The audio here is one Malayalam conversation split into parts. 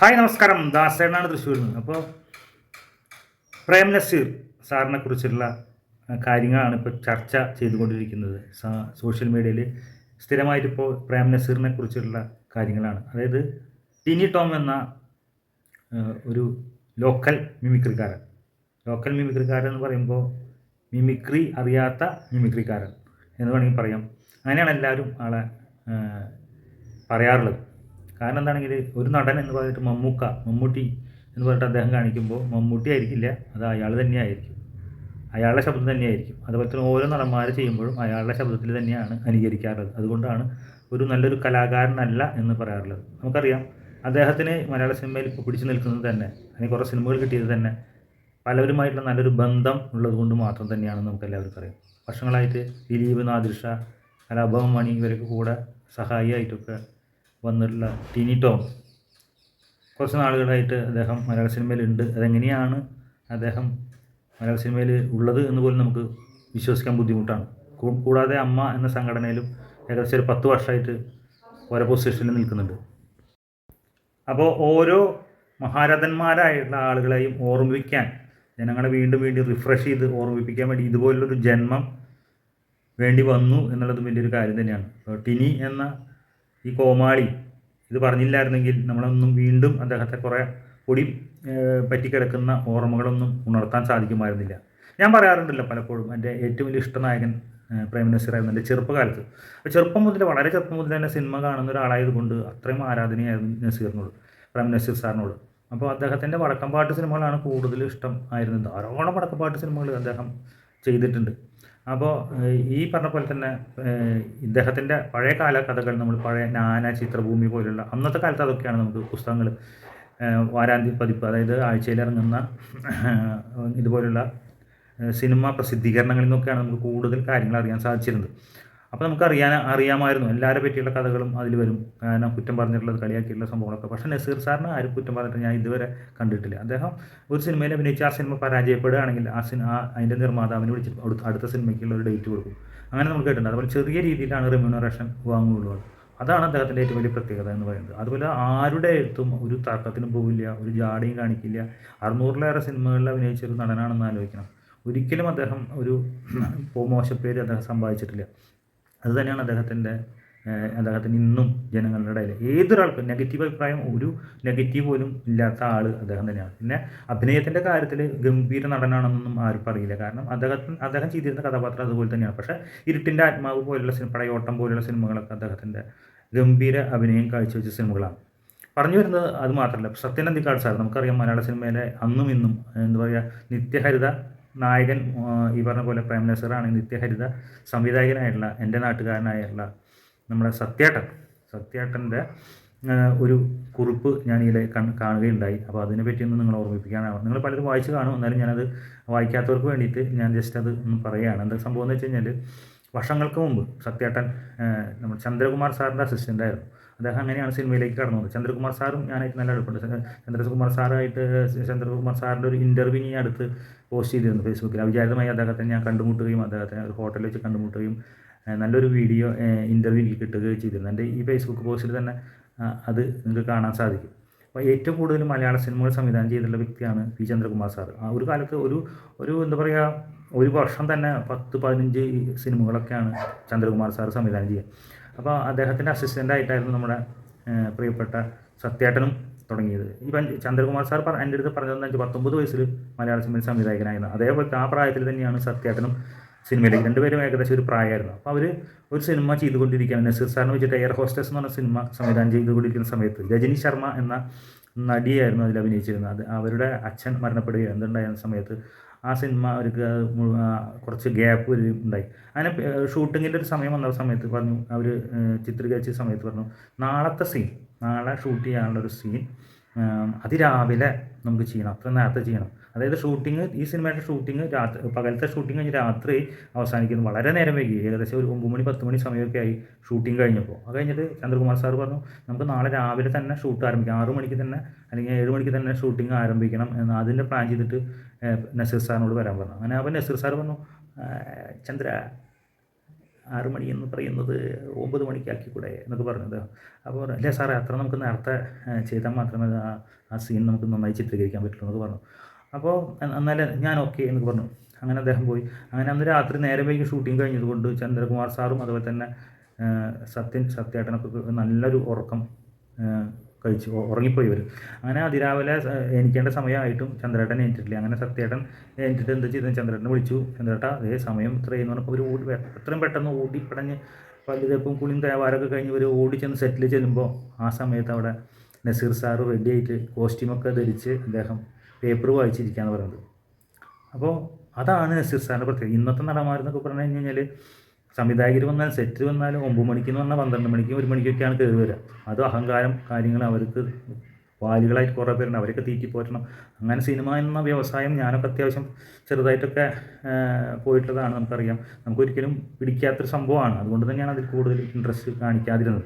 ഹായ് നമസ്കാരം. ദാസേനാണ് തൃശ്ശൂരിൽ നിന്ന്. അപ്പോൾ പ്രേം നസീർ സാറിനെ കുറിച്ചുള്ള കാര്യങ്ങളാണ് ഇപ്പോൾ ചർച്ച ചെയ്തുകൊണ്ടിരിക്കുന്നത്. സോഷ്യൽ മീഡിയയിൽ സ്ഥിരമായിട്ട് ഇപ്പോൾ പ്രേം നസീറിനെ കുറിച്ചുള്ള കാര്യങ്ങളാണ്. അതായത് ടിനി ടോം എന്ന ഒരു ലോക്കൽ മിമിക്രിക്കാരൻ. ലോക്കൽ മിമിക്രിക്കാരൻ എന്ന് പറയുമ്പോൾ മിമിക്രി അറിയാത്ത മിമിക്രിക്കാരൻ എന്ന് വേണമെങ്കിൽ പറയാം. അങ്ങനെയാണ് എല്ലാവരും ആളെ പറയാറുള്ളത്. കാരണം എന്താണെങ്കിൽ ഒരു നടൻ എന്ന് പറഞ്ഞിട്ട് മമ്മൂക്ക മമ്മൂട്ടി എന്ന് പറഞ്ഞിട്ട് അദ്ദേഹം കാണിക്കുമ്പോൾ മമ്മൂട്ടി ആയിരിക്കില്ല അത് അയാൾ തന്നെയായിരിക്കും. അയാളുടെ ശബ്ദം തന്നെയായിരിക്കും. അതുപോലെ തന്നെ ഓരോ നടന്മാർ ചെയ്യുമ്പോഴും അയാളുടെ ശബ്ദത്തിൽ തന്നെയാണ് അനുകരിക്കാറുള്ളത് അതുകൊണ്ടാണ് ഒരു നല്ലൊരു കലാകാരനല്ല എന്ന് പറയാറുള്ളത്. നമുക്കറിയാം അദ്ദേഹത്തിന് മലയാള സിനിമയിൽ ഇപ്പോൾ പിടിച്ചു നിൽക്കുന്നത് തന്നെ അല്ലെങ്കിൽ കുറേ സിനിമകൾ കിട്ടിയത് തന്നെ പലവരുമായിട്ടുള്ള നല്ലൊരു ബന്ധം ഉള്ളത് കൊണ്ട് മാത്രം തന്നെയാണെന്ന് നമുക്ക് എല്ലാവർക്കും അറിയാം. വർഷങ്ങളായിട്ട് ദിലീപ് നാദിർഷ കലാഭവൻ മണി ഇവരൊക്കെ കൂടെ സഹായിയായിട്ടൊക്കെ വന്നിട്ടുള്ള ടിനി ടോം കുറച്ച് നാളുകളായിട്ട് അദ്ദേഹം മലയാള സിനിമയിലുണ്ട്. അതെങ്ങനെയാണ് അദ്ദേഹം മലയാള സിനിമയിൽ ഉള്ളത് എന്ന് പോലും നമുക്ക് വിശ്വസിക്കാൻ ബുദ്ധിമുട്ടാണ്. കൂടാതെ അമ്മ എന്ന സംഘടനയിലും ഏകദേശം ഒരു പത്ത് വർഷമായിട്ട് ഓരോ പൊസിഷനിൽ നിൽക്കുന്നുണ്ട്. അപ്പോൾ ഓരോ മഹാരഥന്മാരായിട്ടുള്ള ആളുകളെയും ഓർമ്മിപ്പിക്കാൻ ജനങ്ങളെ വീണ്ടും വീണ്ടും റിഫ്രഷ് ചെയ്ത് ഓർമ്മിപ്പിക്കാൻ വേണ്ടി ഇതുപോലുള്ളൊരു ജന്മം വേണ്ടി വന്നു എന്നുള്ളതും വലിയൊരു കാര്യം തന്നെയാണ്. ടിനി എന്ന ഈ കോമാളി ഇത് പറഞ്ഞില്ലായിരുന്നെങ്കിൽ നമ്മളൊന്നും വീണ്ടും അദ്ദേഹത്തെ കുറേ പൊടി പറ്റിക്കിടക്കുന്ന ഓർമ്മകളൊന്നും ഉണർത്താൻ സാധിക്കുമായിരുന്നില്ല. ഞാൻ പറയാറുണ്ടല്ലോ പലപ്പോഴും എന്റെ ഏറ്റവും വലിയ ഇഷ്ടനായകൻ പ്രൈം മിനിസ്റ്റർ ആയിരുന്നു എന്റെ ചെറുപ്പകാലത്ത്. അപ്പോൾ ചെറുപ്പം മുതൽ വളരെ ചെറുപ്പം മുതൽ തന്നെ സിനിമ കാണുന്ന ഒരാളായതുകൊണ്ട് അത്രയും ആരാധനയായിരുന്നു നസീറിനോട് പ്രൈം മിനിസ്റ്റർ സാറിനോട്. അപ്പോൾ അദ്ദേഹത്തിന്റെ വടക്കമ്പാട്ട് സിനിമകളാണ് കൂടുതൽ ഇഷ്ടം ആയിരുന്നത് ധാരാളം വടക്കമ്പാട്ട് സിനിമകൾ അദ്ദേഹം ചെയ്തിട്ടുണ്ട്. അപ്പോൾ ഈ പറഞ്ഞ പോലെ തന്നെ ഇദ്ദേഹത്തിന്റെ പഴയ കാല കഥകൾ നമ്മൾ പഴയ നാന ചിത്രഭൂമി പോലുള്ള അന്നത്തെ കാലത്ത് അതൊക്കെയാണ് നമുക്ക് പുസ്തകങ്ങൾ വാരാന്തി പതിപ്പ് അതായത് ആഴ്ചയിൽ ഇറങ്ങുന്ന ഇതുപോലുള്ള സിനിമ പ്രസിദ്ധീകരണങ്ങളിൽ നിന്നൊക്കെയാണ് നമുക്ക് കൂടുതൽ കാര്യങ്ങൾ അറിയാൻ സാധിച്ചിരുന്നത്. അപ്പോൾ നമുക്ക് അറിയാൻ അറിയാമായിരുന്നു. എല്ലാവരെ പറ്റിയുള്ള കഥകളും അതിൽ വരും. കാരണം കുറ്റം പറഞ്ഞിട്ടുള്ളത് കളിയാക്കിയിട്ടുള്ള സംഭവങ്ങളൊക്കെ. പക്ഷേ നസീർ സാറിന് ആരും കുറ്റം പറഞ്ഞിട്ട് ഞാൻ ഇതുവരെ കണ്ടിട്ടില്ല. അദ്ദേഹം ഒരു സിനിമയിൽ അഭിനയിച്ച് ആ സിനിമ പരാജയപ്പെടുകയാണെങ്കിൽ ആ സിനിമ അതിന്റെ നിർമ്മാതാവിനെ വിളിച്ചിട്ട് അടുത്ത അടുത്ത സിനിമയ്ക്കുള്ള ഒരു ഡേറ്റ് കൊടുക്കും. അങ്ങനെ നമുക്ക് കേട്ടിട്ടുണ്ട്. അതുപോലെ ചെറിയ രീതിയിലാണ് റെമ്യൂണറേഷൻ വാങ്ങുകയുള്ളത് അതാണ് അദ്ദേഹത്തിന്റെ ഏറ്റവും വലിയ പ്രത്യേകത എന്ന് പറയുന്നത്. അതുപോലെ ആരുടെ എഴുത്തും ഒരു തർക്കത്തിനും പോവില്ല ഒരു ജാടയും കാണിക്കില്ല. അറുന്നൂറിലേറെ സിനിമകളിൽ അഭിനയിച്ച ഒരു നടനാണെന്ന് ആലോചിക്കണം. ഒരിക്കലും അദ്ദേഹം ഒരു മോശപ്പേര് അദ്ദേഹം സമ്പാദിച്ചിട്ടില്ല. അത് തന്നെയാണ് അദ്ദേഹത്തിന്റെ അദ്ദേഹത്തിന് ഇന്നും ജനങ്ങളുടെ ഇടയിൽ ഏതൊരാൾക്കും നെഗറ്റീവ് അഭിപ്രായം ഒരു നെഗറ്റീവ് പോലും ഇല്ലാത്ത ആൾ അദ്ദേഹം തന്നെയാണ്. പിന്നെ അഭിനയത്തിന്റെ കാര്യത്തിൽ ഗംഭീര നടനാണെന്നൊന്നും ആരും പറയില്ല. കാരണം അദ്ദേഹത്തിന് അദ്ദേഹം ചെയ്തിരുന്ന കഥാപാത്രം അതുപോലെ തന്നെയാണ്. പക്ഷേ ഇരുട്ടിന്റെ ആത്മാവ് പോലുള്ള സിനിമ പടയോട്ടം പോലുള്ള സിനിമകളൊക്കെ അദ്ദേഹത്തിന്റെ ഗംഭീര അഭിനയം കാഴ്ചവെച്ച സിനിമകളാണ്. പറഞ്ഞു വരുന്നത് അത് മാത്രമല്ല. സത്യനന്ദിക്കാട് സാർ നമുക്കറിയാം മലയാള സിനിമയിലെ അന്നും ഇന്നും എന്താ പറയുക നിത്യഹരിത നായകൻ ഈ പറഞ്ഞ പോലെ പ്രേം നസീറാണ് നിത്യഹരിത സംവിധായകനായിട്ടുള്ള എന്റെ നാട്ടുകാരനായിട്ടുള്ള നമ്മുടെ സത്യേട്ടൻ. സത്യേട്ടന്റെ ഒരു കുറിപ്പ് ഞാൻ ഇതിൽ കാണുകയുണ്ടായി. അപ്പോൾ അതിനെ പറ്റിയൊന്ന് നിങ്ങൾ ഓർമ്മിപ്പിക്കാനാണ് നിങ്ങൾ പലരും വായിച്ച് കാണും. എന്നാലും ഞാനത് വായിക്കാത്തവർക്ക് വേണ്ടിയിട്ട് ഞാൻ ജസ്റ്റ് അത് ഒന്ന് പറയുകയാണ്. എന്താ സംഭവം എന്ന് വെച്ച് കഴിഞ്ഞാൽ വർഷങ്ങൾക്ക് മുമ്പ് സത്യേട്ടൻ നമ്മുടെ ചന്ദ്രകുമാർ സാറിന്റെ അസിസ്റ്റന്റ് ആയിരുന്നു. അദ്ദേഹം അങ്ങനെയാണ് സിനിമയിലേക്ക് കടന്നു വന്നത് ചന്ദ്രകുമാർ സാറും ഞാനായിട്ട് നല്ല അടുപ്പുണ്ട്. ചന്ദ്ര- ചന്ദ്രകുമാർ സാറായിട്ട് ചന്ദ്രകുമാർ സാറിന്റെ ഒരു ഇന്റർവ്യൂ ഞാൻ അടുത്ത് പോസ്റ്റ് ചെയ്തിരുന്നു ഫേസ്ബുക്കിൽ അവിചാരിതമായി അദ്ദേഹത്തെ ഞാൻ കണ്ടുമുട്ടുകയും അദ്ദേഹത്തെ ഒരു ഹോട്ടലിൽ വെച്ച് കണ്ടുമുട്ടുകയും നല്ലൊരു വീഡിയോ ഇന്റർവ്യൂ എനിക്ക് കിട്ടുകയും ചെയ്തിരുന്നു. എന്റെ ഈ ഫേസ്ബുക്ക് പോസ്റ്റിൽ തന്നെ അത് നിങ്ങൾക്ക് കാണാൻ സാധിക്കും. അപ്പോൾ ഏറ്റവും കൂടുതൽ മലയാള സിനിമകൾ സംവിധാനം ചെയ്തിട്ടുള്ള വ്യക്തിയാണ് പി ചന്ദ്രകുമാർ സാർ ആ ഒരു കാലത്ത് ഒരു ഒരു എന്താ പറയുക ഒരു വർഷം തന്നെ പത്ത് പതിനഞ്ച് സിനിമകളൊക്കെയാണ് ചന്ദ്രകുമാർ സാർ സംവിധാനം ചെയ്യുക. അപ്പോൾ അദ്ദേഹത്തിന്റെ അസിസ്റ്റന്റ് ആയിട്ടായിരുന്നു നമ്മുടെ പ്രിയപ്പെട്ട സത്യേട്ടനും തുടങ്ങിയത്. ഇപ്പം ചന്ദ്രകുമാർ സാർ പറ എന്റെ അടുത്ത് പറഞ്ഞത് അഞ്ച് പത്തൊമ്പത് വയസ്സിൽ മലയാള സിനിമയിൽ സംവിധായകനായിരുന്നു. അതേപോലത്തെ ആ പ്രായത്തിൽ തന്നെയാണ് സത്യേട്ടനും സിനിമയിലേക്ക് രണ്ടുപേരും ഏകദേശം ഒരു പ്രായമായിരുന്നു. അപ്പോൾ അവർ ഒരു സിനിമ ചെയ്തുകൊണ്ടിരിക്കുകയാണ്. നസീർ സാറിന് വെച്ചിട്ട് എയർ ഹോസ്റ്റസ് എന്ന് പറഞ്ഞ സിനിമ സംവിധാനം ചെയ്തുകൊണ്ടിരിക്കുന്ന സമയത്ത് രജനി ശർമ്മ എന്ന നടിയായിരുന്നു അതിൽ അഭിനയിച്ചിരുന്നത്. അത് അവരുടെ അച്ഛൻ മരണപ്പെടുകയോ എന്തുണ്ടായിരുന്ന സമയത്ത് ആ സിനിമ അവർക്ക് കുറച്ച് ഗ്യാപ്പ് ഉണ്ടായി. അങ്ങനെ ഷൂട്ടിങ്ങിന്റെ ഒരു സമയം വന്ന സമയത്ത് പറഞ്ഞു അവർ ചിത്രീകരിച്ച സമയത്ത് പറഞ്ഞു നാളത്തെ സീൻ നാളെ ഷൂട്ട് ചെയ്യാനുള്ള ഒരു സീൻ അതിരാവിലെ നമുക്ക് ചെയ്യണം. അത്ര നേരത്തെ ചെയ്യണം. അതായത് ഷൂട്ടിങ് ഈ സിനിമയുടെ ഷൂട്ടിങ് രാത്രി പകലത്തെ ഷൂട്ടിങ് കഴിഞ്ഞ് രാത്രി അവസാനിക്കുന്നു. വളരെ നേരം വൈകി. ഏകദേശം ഒരു ഒമ്പത് മണി പത്ത് മണി സമയമൊക്കെ ആയി ഷൂട്ടിങ് കഴിഞ്ഞപ്പോൾ. അത് കഴിഞ്ഞിട്ട് ചന്ദ്രകുമാർ സാർ പറഞ്ഞു നമുക്ക് നാളെ രാവിലെ തന്നെ ഷൂട്ട് ആരംഭിക്കാം. ആറു മണിക്ക് തന്നെ അല്ലെങ്കിൽ ഏഴ് മണിക്ക് തന്നെ ഷൂട്ടിങ് ആരംഭിക്കണം. എന്ന് അതിന്റെ പ്ലാൻ ചെയ്തിട്ട് നസീർ സാറിനോട് വരാൻ പറഞ്ഞു. അങ്ങനെ അപ്പോൾ നസീർ സാർ പറഞ്ഞു ചന്ദ്ര ആറ് മണി എന്ന് പറയുന്നത് ഒമ്പത് മണിക്കാക്കി കൂടെ എന്നൊക്കെ പറഞ്ഞത്. അപ്പോൾ അല്ലേ സാറേ അത്ര നമുക്ക് നേരത്തെ ചെയ്താൽ മാത്രമേ ആ സീൻ നമുക്ക് നന്നായി ചിത്രീകരിക്കാൻ പറ്റുള്ളൂ എന്നൊക്കെ പറഞ്ഞു. അപ്പോൾ എന്നാൽ ഞാൻ ഓക്കെ എന്ന് പറഞ്ഞു. അങ്ങനെ അദ്ദേഹം പോയി. അങ്ങനെ അന്ന് രാത്രി നേരെ വൈകി ഷൂട്ടിംഗ് കഴിഞ്ഞതുകൊണ്ട് ചന്ദ്രകുമാർ സാറും അതുപോലെ തന്നെ സത്യൻ സത്യേട്ടനൊക്കെ നല്ലൊരു ഉറക്കം കഴിച്ച്. ഉറങ്ങിപ്പോയി വരും അങ്ങനെ അതിരാവിലെ എനിക്കേണ്ട സമയമായിട്ടും ചന്ദ്രേട്ടൻ എണീറ്റിട്ടില്ല. അങ്ങനെ സത്യേട്ടൻ എണീറ്റിട്ട് എന്താ ചെയ്തു ചന്ദ്രേട്ടനെ വിളിച്ചു. ചന്ദ്രേട്ട അതേ സമയം ഇത്രയെന്ന് പറഞ്ഞപ്പോൾ ഒരു ഓടി എത്രയും പെട്ടെന്ന് ഓടിപ്പടഞ്ഞ് പല്ലുതേപ്പും കുളിയും തേവാരൊക്കെ കഴിഞ്ഞ് ഒരു ഓടി ചെന്ന് സെറ്റിൽ ചെല്ലുമ്പോൾ ആ സമയത്ത് അവിടെ നസീർ സാറ് റെഡിയായിട്ട് കോസ്റ്റ്യൂമൊക്കെ ധരിച്ച് അദ്ദേഹം പേപ്പർ വായിച്ചിരിക്കുകയാണ് പറയുന്നത്. അപ്പോൾ അതാണ് നസീർ സാറിന്റെ പ്രത്യേകത. ഇന്നത്തെ നടന്മാരെന്നൊക്കെ പറഞ്ഞു കഴിഞ്ഞ് കഴിഞ്ഞാൽ സംവിധായകർ വന്നാൽ സെറ്റ് വന്നാൽ ഒമ്പത് മണിക്ക് എന്ന് പറഞ്ഞാൽ പന്ത്രണ്ട് മണിക്കും ഒരു മണിക്കൊക്കെയാണ് കയറി വരിക. അത് അഹങ്കാരം കാര്യങ്ങൾ അവർക്ക് വാലുകളായിട്ട് കുറേ പേരുണ്ട്. അവരൊക്കെ തീറ്റി പോറ്റണം. അങ്ങനെ സിനിമ എന്ന വ്യവസായം ഞാനൊക്കെ അത്യാവശ്യം ചെറുതായിട്ടൊക്കെ പോയിട്ടുള്ളതാണ് നമുക്കറിയാം. നമുക്കൊരിക്കലും പിടിക്കാത്തൊരു സംഭവമാണ്. അതുകൊണ്ട് തന്നെയാണ് അതിൽ കൂടുതൽ ഇൻട്രസ്റ്റ് കാണിക്കാതിരുന്നത്.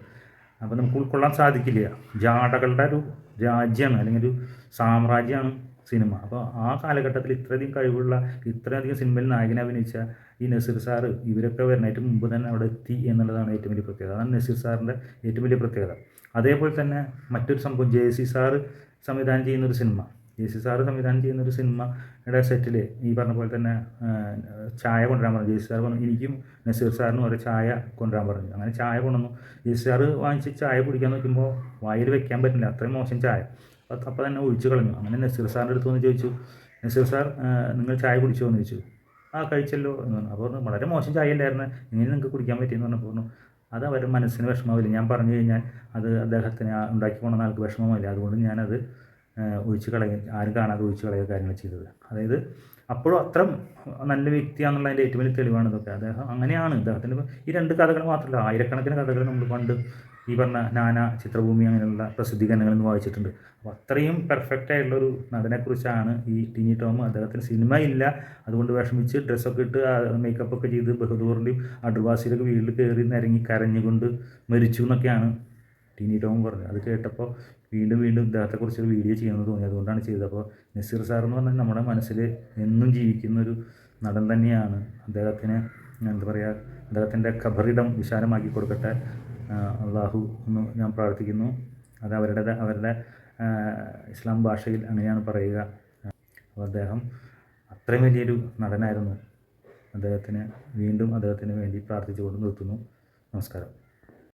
അപ്പോൾ നമുക്ക് ഉൾക്കൊള്ളാൻ സാധിക്കില്ല. ജാടകളുടെ ഒരു രാജ്യമാണ് അല്ലെങ്കിൽ ഒരു സാമ്രാജ്യമാണ് സിനിമ. അപ്പോൾ ആ കാലഘട്ടത്തിൽ ഇത്രയധികം കഴിവുള്ള ഇത്രയധികം സിനിമയിൽ നായകനെ അഭിനയിച്ച ഈ നസീർ സാറ് ഇവരൊക്കെ വരുന്നതിന് മുമ്പ് തന്നെ അവിടെ എത്തി എന്നുള്ളതാണ് ഏറ്റവും വലിയ പ്രത്യേകത. അതാണ് നസീർ സാറിന്റെ ഏറ്റവും വലിയ പ്രത്യേകത. അതേപോലെ തന്നെ മറ്റൊരു സംഭവം ജെ സി സാറ് സംവിധാനം ചെയ്യുന്നൊരു സിനിമ. ജെ സി സാറ് സംവിധാനം ചെയ്യുന്നൊരു സിനിമയുടെ സെറ്റിൽ ഈ പറഞ്ഞ പോലെ തന്നെ ചായ കൊണ്ടുവരാൻ പറഞ്ഞു. ജെ സി സാർ പറഞ്ഞു എനിക്കും നസീർ സാറിനും ഒരു ചായ കൊണ്ടുവരാൻ പറഞ്ഞു. അങ്ങനെ ചായ കൊണ്ടുവന്നു. ജെ സി സാറ് വാങ്ങിച്ച് ചായ കുടിക്കാൻ നോക്കുമ്പോൾ വായിൽ വെക്കാൻ പറ്റില്ല. അത്രയും മോശം ചായ. അപ്പോൾ തന്നെ ഒഴിച്ചു കളഞ്ഞു. അങ്ങനെ നസീർ സാറിന്റെ അടുത്ത് വന്ന് ചോദിച്ചു നസീർ സാർ നിങ്ങൾ ചായ കുടിച്ചോ? എന്ന് ചോദിച്ചു. ആ കഴിച്ചല്ലോ. എന്ന് പറഞ്ഞു. അപ്പോൾ പറഞ്ഞു വളരെ മോശം ചായ അല്ലായിരുന്നു ഇങ്ങനെ നിങ്ങൾക്ക് കുടിക്കാൻ പറ്റിയെന്ന് പറഞ്ഞപ്പോൾ പറഞ്ഞു അത് അവരുടെ മനസ്സിന് വിഷമമില്ല ഞാൻ പറഞ്ഞു കഴിഞ്ഞാൽ അത് അദ്ദേഹത്തിന് ഉണ്ടാക്കി കൊണ്ടുവന്ന ആൾക്ക് വിഷമമില്ല അതുകൊണ്ട് ഞാനത് ഒഴിച്ച് കളയുക ആരും കാണാതെ ഒഴിച്ച് കളയുക കാര്യങ്ങൾ ചെയ്തത്. അതായത് അപ്പോഴും അത്ര നല്ല വ്യക്തിയാണെന്നുള്ളതിന്റെ ഏറ്റവും വലിയ തെളിവാണ് ഇതൊക്കെ. അദ്ദേഹം അങ്ങനെയാണ്. അദ്ദേഹത്തിന്റെ ഈ രണ്ട് കഥകൾ മാത്രമല്ല. ആയിരക്കണക്കിന് കഥകൾ നമ്മൾ പണ്ട് ഈ പറഞ്ഞ നാന ചിത്രഭൂമി അങ്ങനെയുള്ള പ്രസിദ്ധീകരണങ്ങളിൽ നിന്ന് വായിച്ചിട്ടുണ്ട്. അപ്പോൾ അത്രയും പെർഫെക്റ്റ് ആയിട്ടുള്ളൊരു നടനെക്കുറിച്ചാണ് ഈ ടിനി ടോം. അദ്ദേഹത്തിന് സിനിമ ഇല്ല. അതുകൊണ്ട് വിഷമിച്ച് ഡ്രസ്സൊക്കെ ഇട്ട് മേക്കപ്പ് ഒക്കെ ചെയ്ത് ബഹദൂറിന്റെയും അഡ്വാസിലൊക്കെ വീട്ടിൽ കയറി നിരങ്ങി കരഞ്ഞുകൊണ്ട് മരിച്ചു എന്നൊക്കെയാണ് ടിനി ടോം പറഞ്ഞത്. അത് കേട്ടപ്പോൾ വീണ്ടും വീണ്ടും ഇദ്ദേഹത്തെക്കുറിച്ച് ഒരു വീഡിയോ ചെയ്യുന്നത് തോന്നി. അതുകൊണ്ടാണ് ചെയ്തത്. അപ്പോൾ നസീർ സാർ എന്ന് പറഞ്ഞാൽ നമ്മുടെ മനസ്സിൽ എന്നും ജീവിക്കുന്ന ഒരു നടൻ തന്നെയാണ്. അദ്ദേഹത്തിന് എന്താ പറയുക അദ്ദേഹത്തിന്റെ ഖബറിടം വിശാലമാക്കി കൊടുക്കട്ടെ. അള്ളാഹു എന്ന് ഞാൻ പ്രാർത്ഥിക്കുന്നു. അത് അവരുടെ അവരുടെ ഇസ്ലാം ഭാഷയിൽ അങ്ങനെയാണ് പറയുക. അപ്പോൾ അദ്ദേഹം അത്രയും വലിയൊരു നടനായിരുന്നു. അദ്ദേഹത്തിന് വീണ്ടും അദ്ദേഹത്തിന് വേണ്ടി പ്രാർത്ഥിച്ചുകൊണ്ട് നിർത്തുന്നു. നമസ്കാരം.